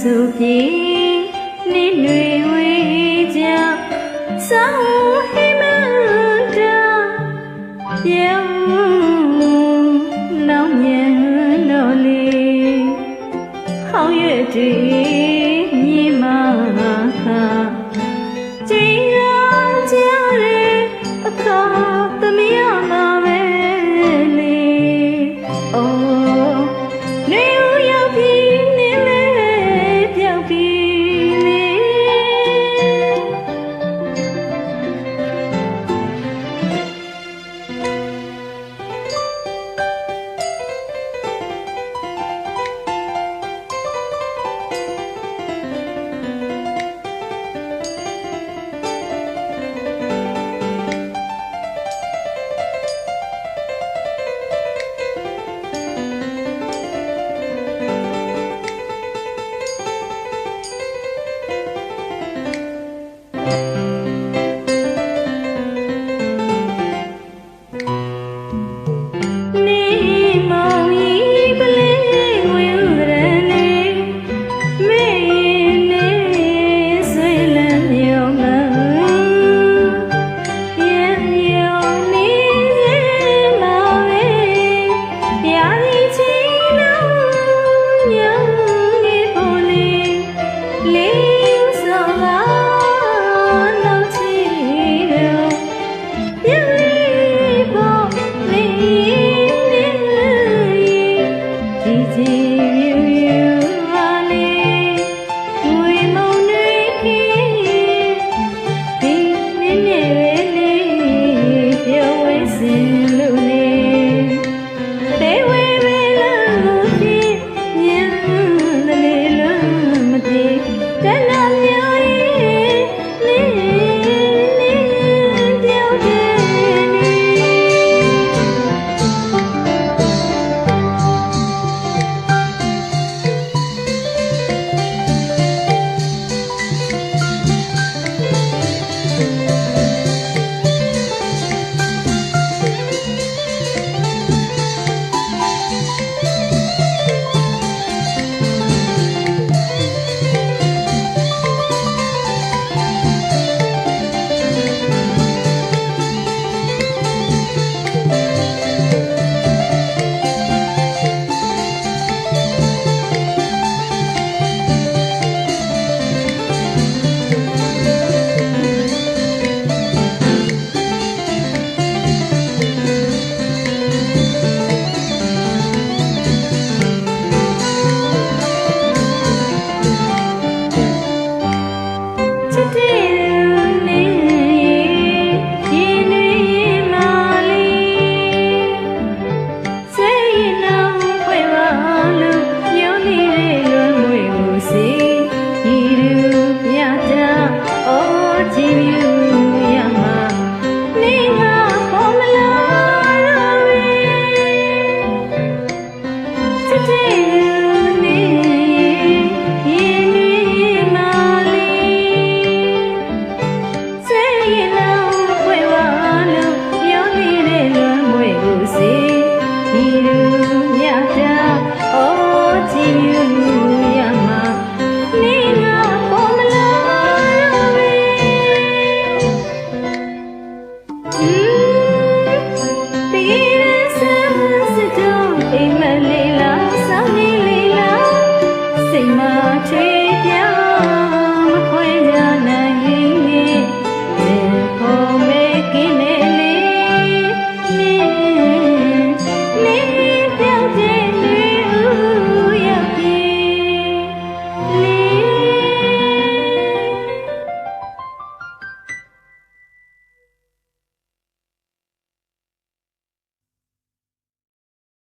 စုပြေနိလွေဝေကြစောင်းဟိမန္တာပြောင်းနောင်မြန်တော်လေးဟောင်းရွက်တည်